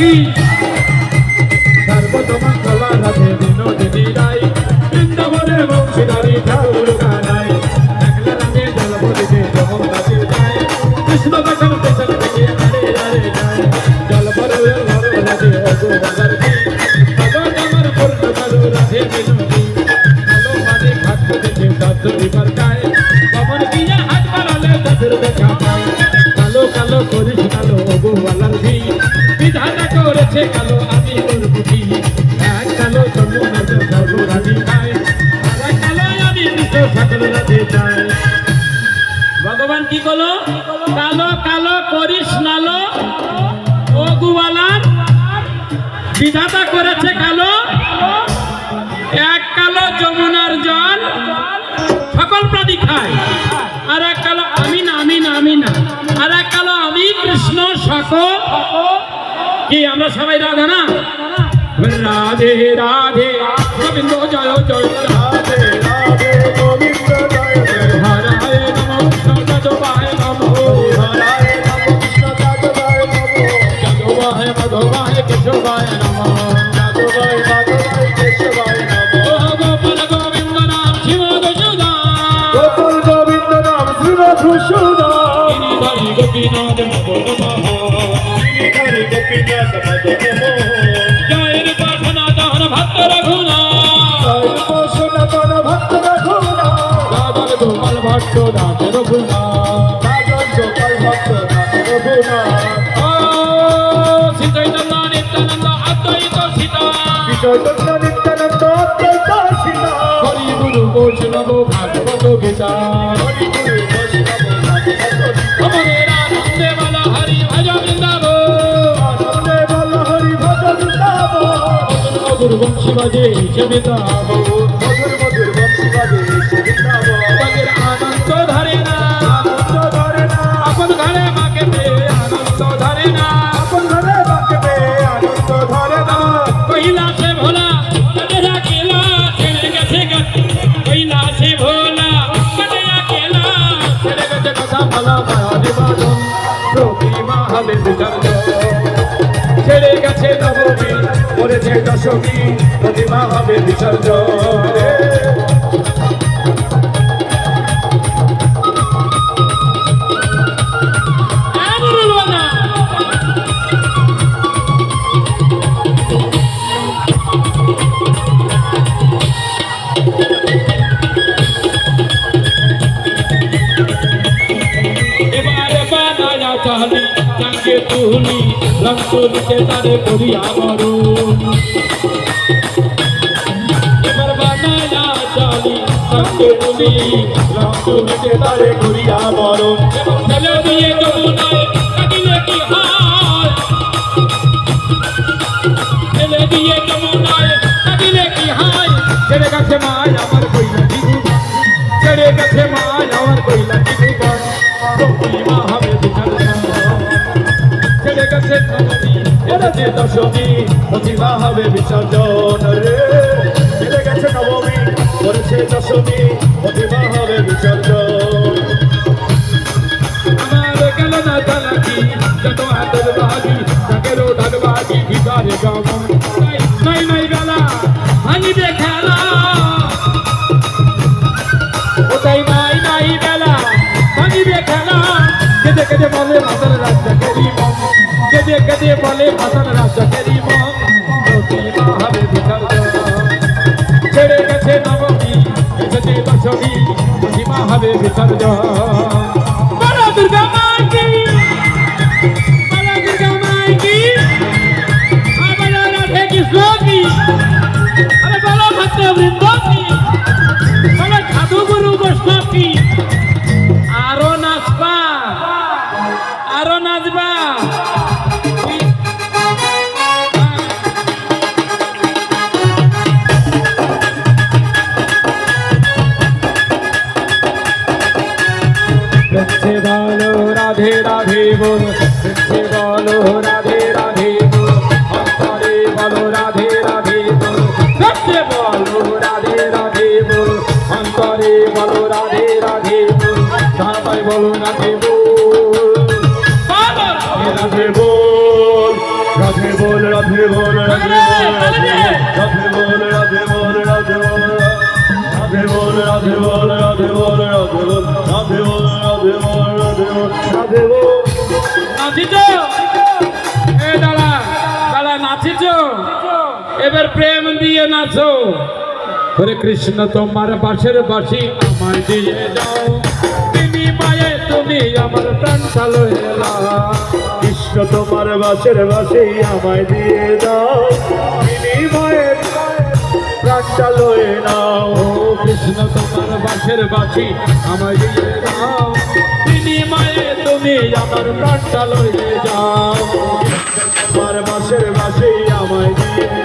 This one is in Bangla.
কি? সর্বতমঙ্গলা রাধে বিনোদিনী রাই বৃন্দাবনে বংশীধারী ঠাকুর গানাই একলা রাধে জলপদিতে যখন রাধে যায় কৃষ্ণ বচন পেছন থেকে আরে আরে যায় জলপর ঘর রাধে অগো বাজার কি? ভগবান আমার পূর্ণ করো, রাধে বিনোদী ভালো মানে খাদ্য দেখে দত্ত বিবার গায়। পবন দিয়ে হাত বাড়ালে দশের দেখা পায়। কালো কালো করিস কালো অগো বালার করেছে কালো আমি করব কি এক কালো যায় ভগবান কি করল? কালো কালো করিস নালো ও বিধাতা করেছে কালো। এক কালো যমুনার জল সকল প্রাণী খায়। আর এক কালো আমি না আমি না আমি না আর এক কালো আমি কৃষ্ণ সকল কি আমরা সবাই রাধা না রাধে রাধে গোবিন্দ ভট্ট দাস রঘুনাথ রাজন গোপাল ভক্ত নাথ রঘুনাথ ও শ্রীচৈতন্য নিত্যানন্দ অদ্বৈত সীতা। চৈতন্য নিত্যানন্দ অদ্বৈত সীতা। হরি গুরু বৈষ্ণব ভাগবত গীতা। হরি গুরু মধুর বংশী বাজে বৃন্দাব মধুর মধুর বংশী বাজে তাদের আনন্দ ধরে না। আনন্দ ধরে না। আপন ঘরে মাকে পেয়ে আনন্দ ধরে না। আপন ঘরে বাঁকবে আনন্দ ধরে না। কহিলা সে ভোলা কাটেরা কেলা ছেড়ে গেছে কহিলা সে ভোলা কাটেরা কেলা ছেড়ে গেছে কথা ভালা মায়া নিবাদন প্রতিমা হবে বিসর্জন পড়েছে দশমী প্রতিমা হবে বিসর্জন রে। এমন বানায়া চালি তাকে তুলি তারে করিয়া তাকে তুলি রংতুলিতে তারে করিয়া মরুন দিয়ে গেছে নবমী পড়েছে দশমী প্রতিমা হবে বিসর্জন রে চলে গেছে নবমী করেছে দশমী প্রতিমা হবে বিসর্জন আমার গেল না চালাকি যত হাতের বাগি তাকেরও ঢাকবাগি ভিতরে গমন কেঁদে কেঁদে বলে ফসল মম প্রতিমা হবে বিসর্জন। ছেড়ে গেছে নবমী, এসেছে দশমী প্রতিমা হবে বিসর্জন। প্রেমসে বলো রাধে রাধে বল প্রেমসে বলো রাধে রাধে বল অন্তরে বলো রাধে রাধে বল প্রেমসে বলো রাধে রাধে বল অন্তরে বলো রাধে রাধে বল সবাই বলো রাধে রাধে বল রাধে বল রাধে বল রাধে বল রাধে বল বল নাচিছ? এ দাঁড়া দাঁড়া নাচিছ? এবার প্রেম দিয়ে নাচো। হরে কৃষ্ণ, তোমার পাশের বাসি আমায় দিয়ে যাও তুমি মায়ে তুমি আমার প্রাণ চালো কৃষ্ণ, তোমার বাসের বাসে আমায় দিয়ে দাও। বিনিময়ের প্রাণটা লয়ে নাও কৃষ্ণ, তোমার বাসের বাসি আমায় দিয়ে তুমি মায়ে তুমি আমার প্রাণটা লইয়ে যাও। তোমার বাসের বাসেই আমায় নিয়ে